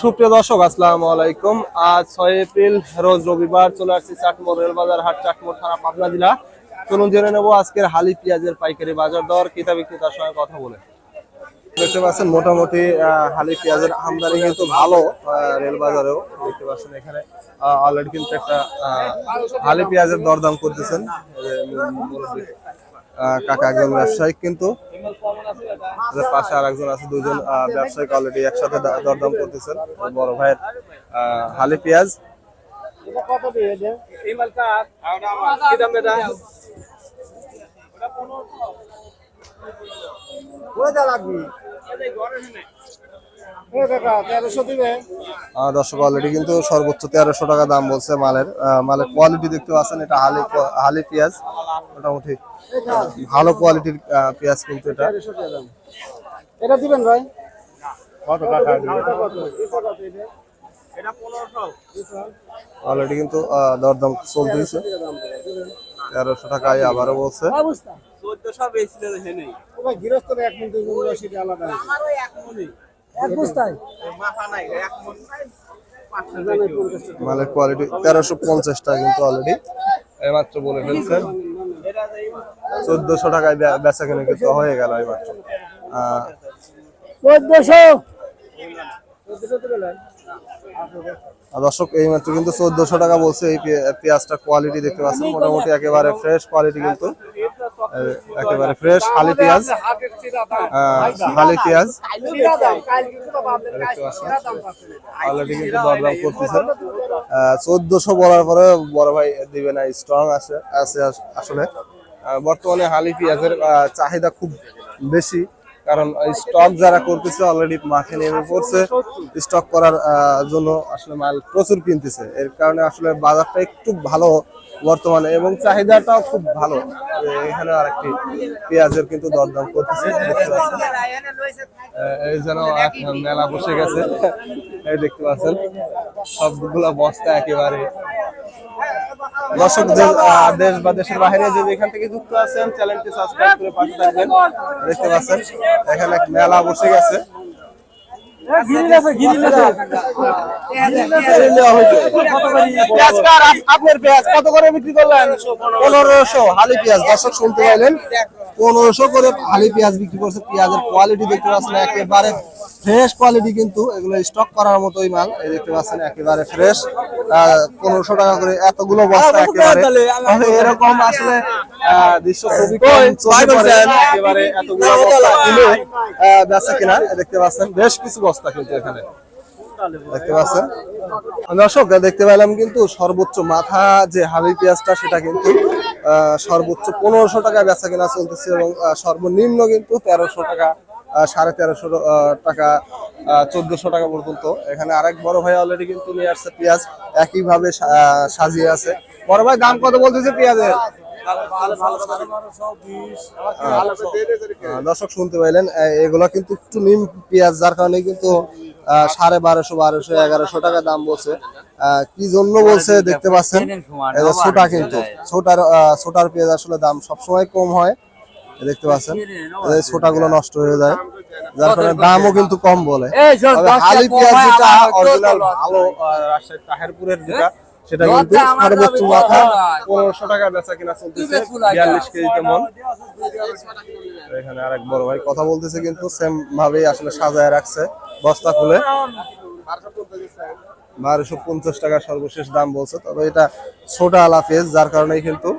সুপ্রিয় দর্শক আসসালামু আলাইকুম। আজ ছয় এপ্রিল রোজ রবিবার চলে আসছি চাটমোড় রেলবাজার হাট চাটমোড় থানা পাবনা জেলা। চলুন জেনে নেব আজকের হালি পেঁয়াজের পাইকারি বাজার দর। ক্রেতা বিক্রেতার সঙ্গে কথা বলে। দেখতে পাচ্ছেন মোটামুটি হালি পেঁয়াজের আমদানি কিন্তু ভালো আহ, রেল বাজারেও দেখতে পাচ্ছেন এখানে অলরেডি কিন্তু একটা হালি পেঁয়াজের দরদাম করতেছেন। কাকা একজন ব্যবসায়িক কিন্তু পাশে আর একজন আছে দুজন ব্যবসায়িক অলরেডি একসাথে দরদাম করতেছেন বড় ভাইয়ের হালি পেঁয়াজ। আহ, দর্শক অলরেডি কিন্তু সর্বোচ্চ তেরোশো টাকা দাম বলছে মালের। মালের কোয়ালিটি দেখতে পাচ্ছেন এটা হালি হালি পেঁয়াজ মোটামুটি ভালো কোয়ালিটির পেঁয়াজ কিন্তু এটা। এটা দিবেন ভাই? অলরেডি কিন্তু দরদাম চলতেছে। তেরোশো টাকায় আবারও বলছে। এক মিনিট আলাদা এক বস্তায়? মালের কোয়ালিটি তেরোশো পঞ্চাশ টাকা কিন্তু অলরেডি এইমাত্র বলে ফেলছেন। চোদ্দশো টাকায় বে- বেচা কিনে কিন্তু হয়ে গেল এইমাত্র আহ, চোদ্দশো? আর দর্শক এই মাত্র কিন্তু চোদ্দশো টাকা বলছে। এই পে- পেঁয়াজটা কোয়ালিটি দেখতে পাচ্ছেন। মোটামুটি একেবারে ফ্রেশ কোয়ালিটি কিন্তু। একেবারে ফ্রেশ হালি পেঁয়াজ হালি পেঁয়াজ। অলরেডি কিন্তু দরদাম করতেছেন চোদ্দশো বলার পরে বড় ভাই দিবে না স্ট্রং আছে আছে আসলে। বর্তমানে হালি পেঁয়াজের চাহিদা খুব বেশি। কারণ স্টক যারা করতেছে অলরেডি মাঠে নেমে পড়ছে স্টক করার জন্য আসলে মাল প্রচুর কিনতেছে। এর কারণে আসলে বাজারটা একটু ভালো বর্তমানে এবং চাহিদাটাও খুব ভালো। এখানে আরেকটি পেঁয়াজের কিন্তু দরদাম করতেছে এই যেন মেলা বসে গেছে। এই দেখতে পাচ্ছেন, সবগুলা বস্তা একেবারে দর্শক দেশ বা দেশের বাইরে যে যেখান থেকে যুক্ত আছেন চ্যানেলটি সাবস্ক্রাইব করে পাশে থাকবেন। দেখতে পাচ্ছেন এখানে এক মেলা বসে গেছে। পেঁয়াজ কার? আপ- আপনার পেঁয়াজ কত করে বিক্রি করলেন? পনেরোশো হালি পেঁয়াজ দর্শক শুনতে পাইলেন পনেরোশো করে হালি পেঁয়াজ বিক্রি করছে পেঁয়াজের কোয়ালিটি দেখতে পাচ্ছেন একেবারে ফ্রেশ কোয়ালিটি কিন্তু এগুলো স্টক করার মতোই মাল। এই দেখতে পাচ্ছেন একেবারে ফ্রেশ পনেরোশো টাকা করে এতগুলো বস্তা একেবারে। এরকম আসলে দৃশ্য খুবই কম চোখে পড়ে। একেবারে এতগুলো বস্তা কিনে বেচা কিনা দেখতে পাচ্ছেন বেশ কিছু বস্তা কিন্তু এখানে। দেখতে পাচ্ছেন? দর্শক দেখতে পেলাম কিন্তু সর্বোচ্চ মাথা যে হালি পেঁয়াজটা সেটা কিন্তু আহ, সর্বোচ্চ পনেরোশো টাকা বেচা কেনা চলতেছে এবং সর্বনিম্ন কিন্তু তেরোশো টাকা সাড়ে তেরোশো টাকা চোদ্দশো টাকা পর্যন্ত। এখানে আরেক বড় ভাই অলরেডি কিন্তু নিয়ে আসছে পেঁয়াজ। একইভাবে সাজিয়ে আছে। বড় ভাই, দাম কত বলতেছে পেঁয়াজের? দর্শক শুনতে পাইলেন এগুলো কিন্তু একটু নিম পেঁয়াজ, যার কারণে কিন্তু সাড়ে বারোশো বারোশো, এগারোশো টাকা দাম বলছে। কি জন্য বলছে দেখতে পাচ্ছেন? ছোটা কিন্তু। ছোটার ছোটার পেঁয়াজ আসলে দাম সবসময় কম হয়। দেখতে পাচ্ছেন? এই ছোটা গুলো নষ্ট হয়ে যায়। যার কারণে দামও কিন্তু কম বলে। হালি পেঁয়াজ যেটা অরিজিনাল ভালো রাজশাহী তাহেরপুরের যেটা সেটা কিন্তু সর্বোচ্চ মাথা পনেরোশো টাকা বেচা কিনা চলতেছে বিয়াল্লিশ কেজিতে মন এখানে আরেক বড় ভাই কথা বলতেছে কিন্তু সেম ভাবেই আসলে সাজায় রাখছে বস্তা খুলে। বারোশো পঞ্চাশ টাকা সর্বশেষ দাম বলছে তবে এটা ছোটা আলা পেজ যার কারণে কিন্তু